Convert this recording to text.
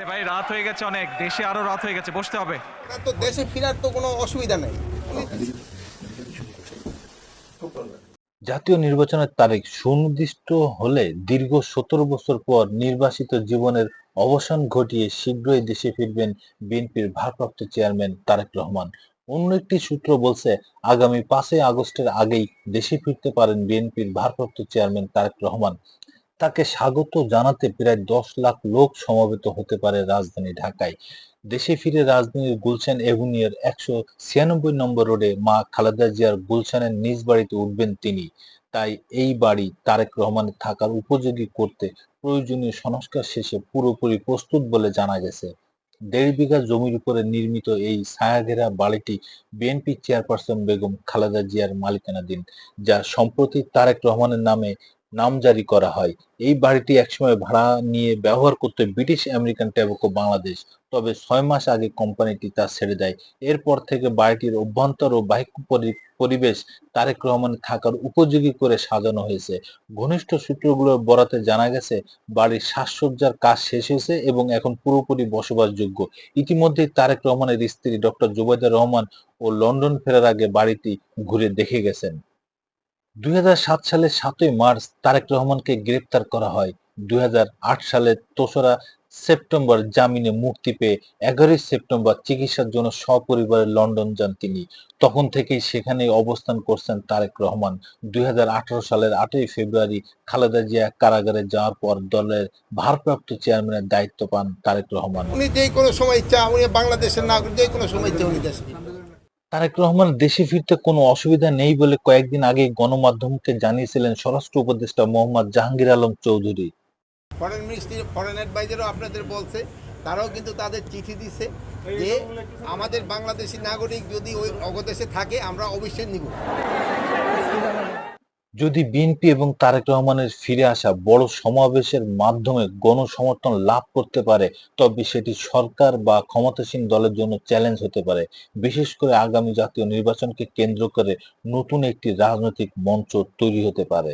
আরে ভাই রাত হয়ে গেছে অনেক। দেশে আরও রাত হয়ে গেছে বসতে হবে। তো দেশে ফেরার তো কোনো অসুবিধা নেই। জাতীয় নির্বাচনের তারিখ সুনির্দিষ্ট হলে দীর্ঘ সতেরো বছর পর নির্বাসিত জীবনের অবসান ঘটিয়ে শীঘ্রই দেশে ফিরবেন বিএনপির ভারপ্রাপ্ত চেয়ারম্যান তারেক রহমান। অন্য একটি সূত্র বলছে আগামী পাঁচই আগস্টের আগেই দেশে ফিরতে পারেন বিএনপির ভারপ্রাপ্ত চেয়ারম্যান তারেক রহমান। তাকে স্বাগত জানাতে প্রায় দশ লাখ লোক সমবেত হতে পারে রাজধানী ঢাকায়। দেশে ফিরে রাজধানীর গুলশান এভিনিউর একশো ছিয়ানব্বই নম্বর রোডে মা খালেদা জিয়ার গুলশানের নিজ বাড়িতে উঠবেন তিনি। তাই এই বাড়ি তারেক রহমানের থাকার উপযোগী করতে প্রয়োজনীয় সংস্কার শেষে পুরোপুরি প্রস্তুত বলে জানা গেছে। দেড় বিঘা জমির উপরে নির্মিত এই ছায়াঘেরা বাড়িটি বিএনপি চেয়ারপারসন বেগম খালেদা জিয়ার মালিকানাধীন যা সম্প্রতি তারেক রহমানের নামে নামজারি করা হয়। এই বাড়িটি একসময় ভাড়া নিয়ে ব্যবহার করতে ব্রিটিশ আমেরিকান ট্যাবাকো বাংলাদেশ। তবে ছয় মাস আগে কোম্পানিটি তা ছেড়ে দেয়। এরপর থেকে বাড়িটির অভ্যন্তর ও পরি- পরিবেশ তারেক রহমান থাকার উপযোগী করে সাজানো হয়েছে। ঘনিষ্ঠ সূত্রগুলোর বরাতে জানা গেছে, বাড়ির সাজসজ্জার কাজ শেষ হয়েছে এবং এখন পুরোপুরি বসবাসযোগ্য। ইতিমধ্যেই তারেক রহমানের স্ত্রী ডক্টর জুবাইদা রহমান ও লন্ডন ফেরার আগে বাড়িটি ঘুরে দেখে গেছেন। দুই সালের সাতই মার্চ তারেক রহমানকে গ্রেপ্তার করা হয়। দুই সালের দোসরা সেপ্টেম্বর জামিনে মুক্তি পেয়ে এগারোই সেপ্টেম্বর চিকিৎসার জন্য সপরিবারে লন্ডন যান তিনি। তখন থেকেই সেখানে অবস্থান করছেন তারেক রহমান। দুই হাজার আঠারো সালের আটই ফেব্রুয়ারি খালেদা জিয়া কারাগারে যাওয়ার পর দলের ভারপ্রাপ্ত চেয়ারম্যানের দায়িত্ব পান তারেক রহমান। উনি যে কোনো সময় ইচ্ছা, উনি বাংলাদেশের নাগরিক যেই কোনো সময় ইচ্ছা উনি দেশে। তারেক রহমান দেশে ফিরতে কোনো অসুবিধা নেই বলে কয়েকদিন আগে গণমাধ্যমকে জানিয়েছিলেন স্বরাষ্ট্র উপদেষ্টা Mohammad Jahangir Alam Chowdhury. Foreign ministry foreign অ্যাডভাইজারও আপনাদের বলছে, তারাও কিন্তু তাদের চিঠি দিছে যে আমাদের বাংলাদেশি নাগরিক যদি ওই অগদেশে থাকে, আমরা অবশ্যই নিব। যদি বিএনপি এবং তারেক রহমানের ফিরে আসা বড় সমাবেশের মাধ্যমে গণসমর্থন লাভ করতে পারে, তবে সেটি সরকার বা ক্ষমতাসীন দলের জন্য চ্যালেঞ্জ হতে পারে। বিশেষ করে আগামী জাতীয় নির্বাচনকে কেন্দ্র করে নতুন একটি রাজনৈতিক মঞ্চ তৈরি হতে পারে।